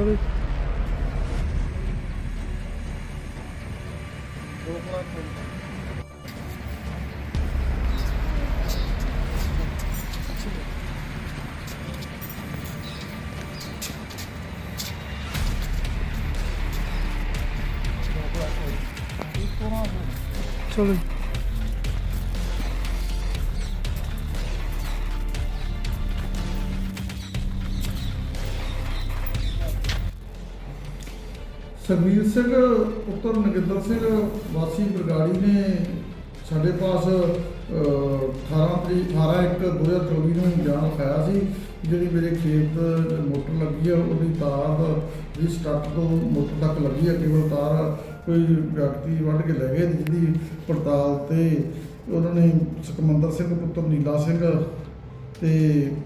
ਚਲੋ ਚਲੋ ਸਰਵੀਰ ਸਿੰਘ ਪੁੱਤਰ ਨਗਿੰਦਰ ਸਿੰਘ ਵਾਸੀ ਬਰਗਾੜੀ ਨੇ ਸਾਡੇ ਪਾਸ ਅਹ, 18 ਤਰੀਕ 18 ਇੱਕ 2024 ਨੂੰ ਬਿਆਨ ਲਿਖਾਇਆ ਸੀ ਜਿਹੜੀ ਮੇਰੇ ਖੇਤ ਮੋਟਰ ਲੱਗੀ ਆ ਉਹਦੀ ਤਾਰ ਦੀ ਸਟੱਟ ਤੋਂ ਮੋਟਰ ਤੱਕ ਲੱਗੀ ਆ ਕੇਵਲ ਤਾਰ ਕੋਈ ਵਿਅਕਤੀ ਵੱਢ ਕੇ ਲੈ ਗਏ ਜਿਹਦੀ ਪੜਤਾਲ ਤੇ ਉਹਨਾਂ ਨੇ ਸੁਖਮੰਦਰ ਸਿੰਘ ਪੁੱਤਰ ਨੀਲਾ ਸਿੰਘ ਤੇ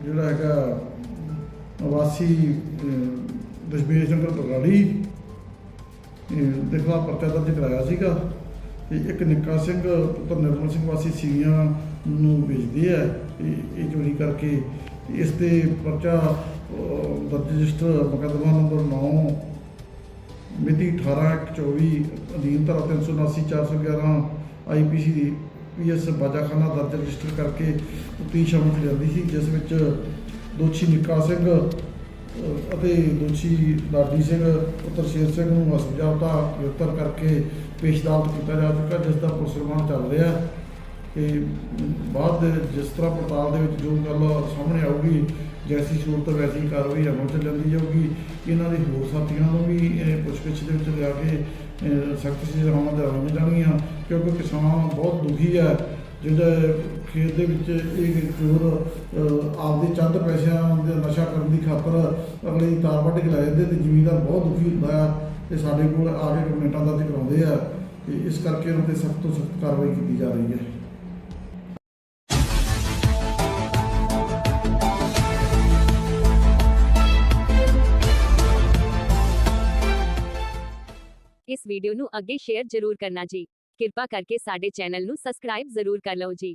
ਜਿਹੜਾ ਹੈਗਾ ਵਾਸੀ ਦਸ਼ਮੇਸ਼ ਨਗਰ ਬਰਗਾੜੀ ਦੇਖਲਾ ਪਰਚਾ ਦਰਜ ਕਰਾਇਆ ਸੀਗਾ ਤੇ ਇੱਕ ਨਿੱਕਾ ਸਿੰਘ ਪੁੱਤਰ ਨਿਰਮਲ ਸਿੰਘ ਵਾਸੀ ਸੀਵੀਆਂ ਨੂੰ ਵੇਚਦੇ ਆ ਇਹ ਇਹ ਚੋਰੀ ਕਰਕੇ ਇਸ ਤੇ ਪਰਚਾ ਦਰਜ ਰਜਿਸਟਰ ਮੁਕੱਦਮਾ ਨੰਬਰ 9 ਮਿਤੀ 18/24 ਅਧੀਨ ਧਾਰਾ 379 411 ਆਈਪੀਸੀ ਦੀ ਪੀਐਸ ਬਾਜਾਖਾਨਾ ਦਰਜ ਰਜਿਸਟਰ ਕਰਕੇ ਤਫਤੀਸ਼ ਅਮਲ ਜਾਂਦੀ ਸੀ, ਜਿਸ ਵਿੱਚ ਦੋਸ਼ੀ ਨਿੱਕਾ ਸਿੰਘ ਅਤੇ ਦੋਸ਼ੀ ਲਾਡੀ ਸਿੰਘ, ਪੁੱਤਰ ਸ਼ੇਰ ਸਿੰਘ ਨੂੰ ਅਸਮਝੌਤਾ ਗ੍ਰਿਫਤਾਰ ਕਰਕੇ ਪੇਸ਼ ਅਦਾਲਤ ਕੀਤਾ ਜਾ ਚੁੱਕਾ, ਜਿਸ ਦਾ ਪੁਲਿਸ ਰਿਮਾਂਡ ਚੱਲ ਰਿਹਾ ਤੇ ਬਾਅਦ ਦੇ ਜਿਸ ਤਰ੍ਹਾਂ ਪੜਤਾਲ ਦੇ ਵਿੱਚ ਜੋ ਗੱਲ ਸਾਹਮਣੇ ਆਊਗੀ, ਜੈਸੀ ਸੂਰਤ ਵੈਸੀ ਕਾਰਵਾਈ ਅਮਲ ਚ ਲੈਂਦੀ ਜਾਊਗੀ। ਇਹਨਾਂ ਦੇ ਹੋਰ ਸਾਥੀਆਂ ਨੂੰ ਵੀ ਇਹ ਪੁੱਛਗਿੱਛ ਦੇ ਵਿੱਚ ਲਿਆ ਕੇ ਸਖਤ ਸਜ਼ਾਵਾਂ ਦਿਲਾਉਣੀਆਂ ਜਾਣਗੀਆਂ ਕਿਉਂਕਿ ਕਿਸਾਨ ਬਹੁਤ ਦੁਖੀ ਹੈ, ਜਿਹੜਾ ਖੇਤ ਦੇ ਵਿੱਚ ਇਹ ਚੋਰ ਆਪਦੇ ਚੰਦ ਪੈਸਿਆਂ ਦੇ ਨਸ਼ਾ ਕਰਨ ਦੀ ਖਾਤਰ ਅਗਲੇ ਤਾਰ ਵੱਢ ਕੇ ਲੈ ਜਾਂਦੇ ਤੇ ਜ਼ਿਮੀਂਦਾਰ ਬਹੁਤ ਦੁਖੀ ਹੁੰਦਾ ਆ ਤੇ ਸਾਡੇ ਕੋਲ ਆ ਕੇ ਕੰਪਲੇਂਟਾਂ ਦਰਜ ਕਰਾਉਂਦੇ ਆ ਤੇ ਇਸ ਕਰਕੇ ਉਹਨਾਂ ਤੇ ਸਖਤ ਤੋਂ ਸਖਤ ਕਾਰਵਾਈ ਕੀਤੀ ਜਾ ਰਹੀ ਹੈ। ਇਸ ਵੀਡੀਓ ਨੂੰ ਅੱਗੇ ਸ਼ੇਅਰ ਜ਼ਰੂਰ ਕਰਨਾ ਜੀ। ਕਿਰਪਾ ਕਰਕੇ ਸਾਡੇ ਚੈਨਲ ਨੂੰ ਸਬਸਕ੍ਰਾਈਬ ਜ਼ਰੂਰ ਕਰ ਲਓ ਜੀ।